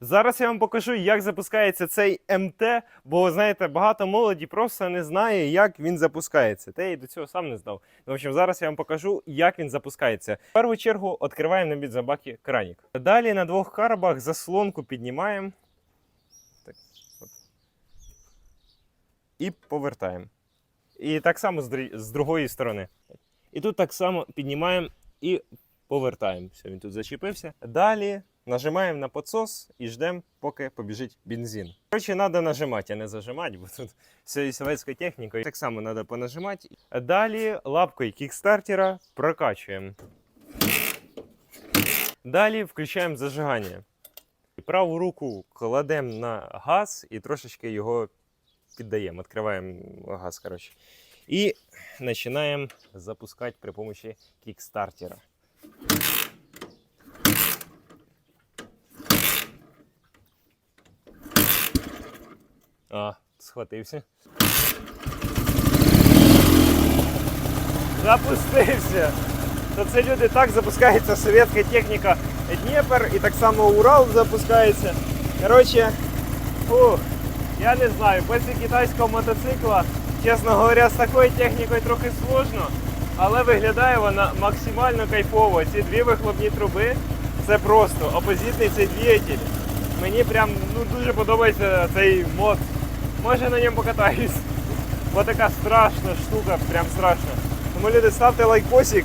Зараз я вам покажу, як запускається цей МТ, бо знаєте, багато молоді просто не знає, як він запускається. Та я й до цього сам не знав. В общем, зараз я вам покажу, як він запускається. В першу чергу відкриваємо на бензобакі кранік. Далі на двох карбах заслонку піднімаємо. Так, от. І повертаємо. І так само з, з другої сторони. І тут так само піднімаємо і повертаємо. Все, він тут зачепився. Далі нажимаємо на підсос і ждемо, поки побіжить бензин. Коротше, треба нажимати, а не зажимати, бо тут все советською технікою. Так само треба понажимати. Далі лапкою кікстартера прокачуємо. Далі включаємо зажигання. Праву руку кладемо на газ і трошечки його піддаємо, відкриваємо газ. Коротше. І починаємо запускати при допомогі кікстартера. А, схватився. Запустився. То це люди так запускається совєтська техніка Дніпр і так само Урал запускається. Коротше, фу, я не знаю, без китайського мотоцикла, чесно говоря, з такою технікою трохи сложно, але виглядає вона максимально кайфово. Ці дві вихлопні труби це просто опозитний цей двигатель. Мені прям ну, дуже подобається цей мод. Може на ньому покатаюсь. Бо така страшна штука, прям страшна. Тому люди ставте лайкосик,